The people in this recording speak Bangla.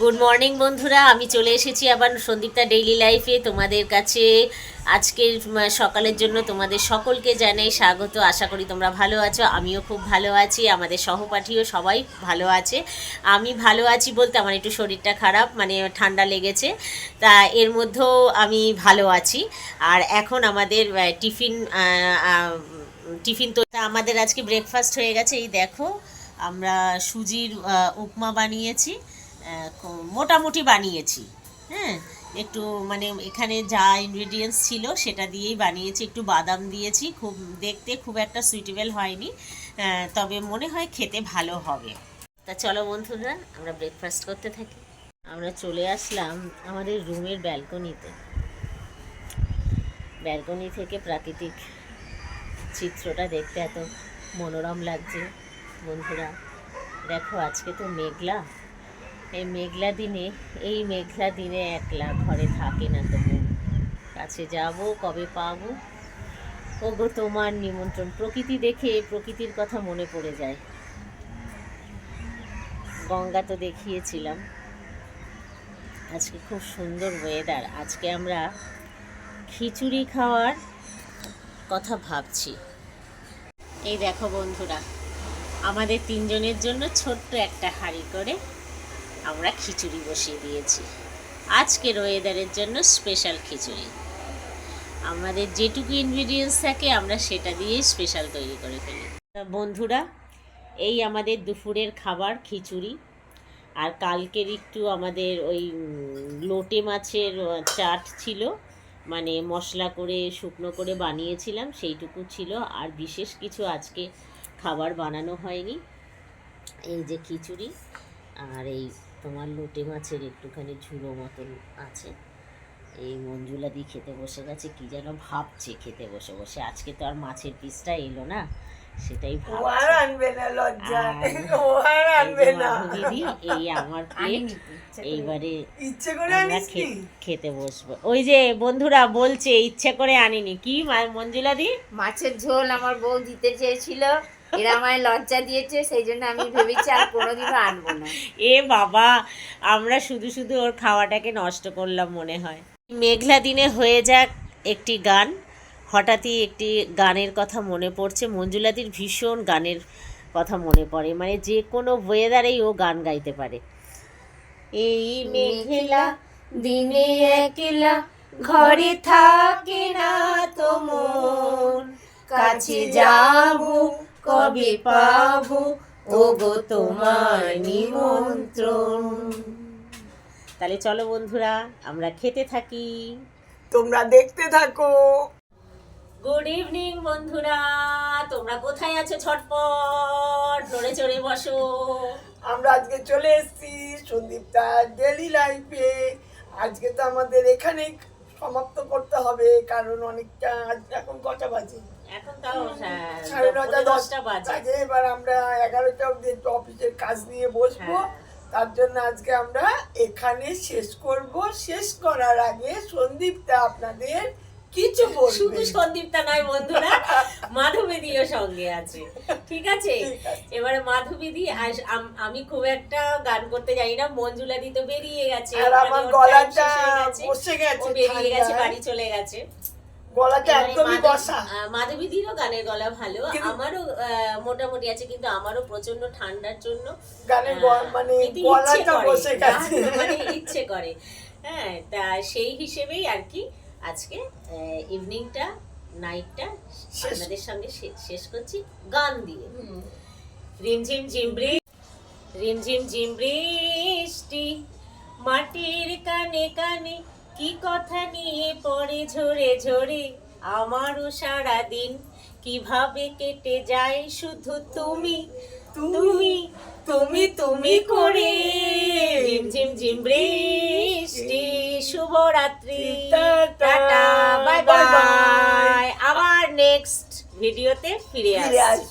গুড মর্নিং বন্ধুরা। আমি চলে এসেছি আবার সন্দীপ্তা ডেইলি লাইফে তোমাদের কাছে আজকের সকালের জন্য তোমাদের সকলকে জানাই স্বাগত। আশা করি তোমরা ভালো আছো। আমিও খুব ভালো আছি। আমাদের সহপাঠীও সবাই ভালো আছে। আমি ভালো আছি বলতে আমার একটু শরীরটা খারাপ মানে ঠান্ডা লেগেছে। তা এর মধ্যেও আমি ভালো আছি। আর এখন আমাদের টিফিন টিফিন তো আমাদের আজকে ব্রেকফাস্ট হয়ে গেছে। এই দেখো, আমরা সুজির উপমা বানিয়েছি। মোটামুটি বানিয়েছি হ্যাঁ? একটু মানে এখানে যা ইনগ্রিডিয়েন্টস ছিল সেটা দিয়েই বানিয়েছি, একটু বাদাম দিয়েছি, খুব দেখতে খুব একটা সুইটেবল হয়নি তবে মনে হয় খেতে ভালো হবে। তা চলো বন্ধুরা, আমরা ব্রেকফাস্ট করতে থাকি। আমরা চলে আসলাম আমাদের রুমের ব্যালকনিতে ব্যালকনি থেকে প্রাকৃতিক চিত্রটা দেখতে এত মনোরম লাগছে, বন্ধুরা। দেখো, আজকে তো মেঘলা। এই মেঘলা দিনে, এই মেঘলা দিনে একলা ঘরে থাকে না তবু কাছে যাব, কবে পাবো? ওগো, তোমার নিমন্ত্রণ। প্রকৃতি দেখে, প্রকৃতির কথা মনে পড়ে যায়। গঙ্গা তো দেখিয়েছিলাম। আজকে খুব সুন্দর ওয়েদার আজকে আমরা খিচুড়ি খাওয়ার কথা ভাবছি। এই দেখো বন্ধুরা, আমাদের তিনজনের জন্য ছোট্ট একটা হাঁড়ি করে আমরা খিচুড়ি বসিয়ে দিয়েছি। আজকের ওয়েদারের জন্য স্পেশাল খিচুড়ি। আমাদের যেটুকু ইনগ্রিডিয়েন্টস থাকে, আমরা সেটা দিয়েই স্পেশাল তৈরি করে ফেলি। বন্ধুরা, এই আমাদের দুপুরের খাবার খিচুড়ি। আর কালকের একটু আমাদের ওই লোটে মাছের চাট ছিল। মানে মশলা করে, শুকনো করে বানিয়েছিলাম, সেইটুকু ছিল। আর বিশেষ কিছু আজকে খাবার বানানো হয়নি। এই যে খিচুড়ি আর এই তোমার লোটে মাছের একটুখানি ঝুড়ো মতন আছে। এই মঞ্জুলা দি খেতে বসে গেছে কি যেন ভাবছে খেতে বসে বসে। আজকে তো আর মাছের পিসটা এলো না সেটাই আনবে না লজ্জা। আর ও আর এই আনবে না। এই আমার প্লেট এইবারে ইচ্ছে করে আনিস খেতে বসবো। ওই যে বন্ধুরা বলছে ইচ্ছে করে আনিনি। কি মা- মঞ্জুলা দি? মাছের ঝোল আমার বউ দিতে চেয়েছিল। এরা আমায় লজ্জা দিয়েছে, সেই জন্য আমি ভেবেছি আর কোনোদিনও আনব না। এ বাবা, আমরা শুধু শুধু ওর খাওয়াটাকে নষ্ট করলাম মনে হয়। মেঘলা দিনে হয়ে যাক একটি গান। হঠাৎই একটি গানের কথা মনে পড়ছে। মঞ্জুলাদির ভীষণ গানের কথা মনে পড়ে। মানে যে কোনো ওয়েদারেই ও গান গাইতে পারে। এই মেঘলা দিনে একলা ঘরে থাকে না তো মন। কাছে যাব কবে পাবো। ওগো তোমার নিমন্ত্রণ। তাহলে চলো বন্ধুরা আমরা খেতে থাকি। তোমরা দেখতে থাকো। গুড ইভিনিং বন্ধুরা। তোমরা কোথায় আছো? ছটপট নড়ে চড়ে বসো। আমরা আজকে চলে এসেছি সন্দীপটা ডেলি লাইফে আজকে তো আমাদের এখানে সমাপ্ত করতে হবে কারণ অনেকটা এখন কটা বাজে? এখন তাও হ্যাঁ, সাড়ে নটা দশটা বাজে। এবার আমরা এগারোটা অব্দি একটু অফিসের কাজ নিয়ে বসবো। হ্যাঁ। তার জন্য আজকে আমরা এখানে শেষ করব। শেষ করার আগে সন্দীপটা আপনাদের কিছু শুধু সন্দীপটা নয় বন্ধুরা মাধবীদিও সঙ্গে আছে। ঠিক আছে? এবারে মাধবীদি আর আমি খুব একটা গান করতে জানি না মঞ্জুলাদি তো বেরিয়ে গেছে। আমার গলাটা। বসে গেছে বেরিয়ে গেছে বাড়ি চলে গেছে। গলাটা একদমই বসা। মাধবীদিরও গানের গলা ভালো। আমারও মোটামুটি আছে কিন্তু আমারও প্রচণ্ড ঠান্ডার জন্য গানের মানে গলাটা বসে গেছে। মানে ইচ্ছে করে। হ্যাঁ তা সেই হিসেবেই আর কি আজকে ইভিনিংটা নাইটটা। আপনাদের সঙ্গে শেষ করছি গান দিয়ে। রিমঝিম ঝিমবৃ রিমঝিম ঝিমবৃষ্টি মাটির কানে কানে কি কথা নিয়ে পড়ে ঝরে ঝরে আমারও সারা দিন কীভাবে কেটে যায় শুধু তুমি তুমি তুমি তুমি করে ঝিমঝিম ঝিমবৃষ্টি শুভরাত্রি tata bye Bye bye. Bye আবার নেক্সট ভিডিওতে ফিরে ফিরে আসছি আসবো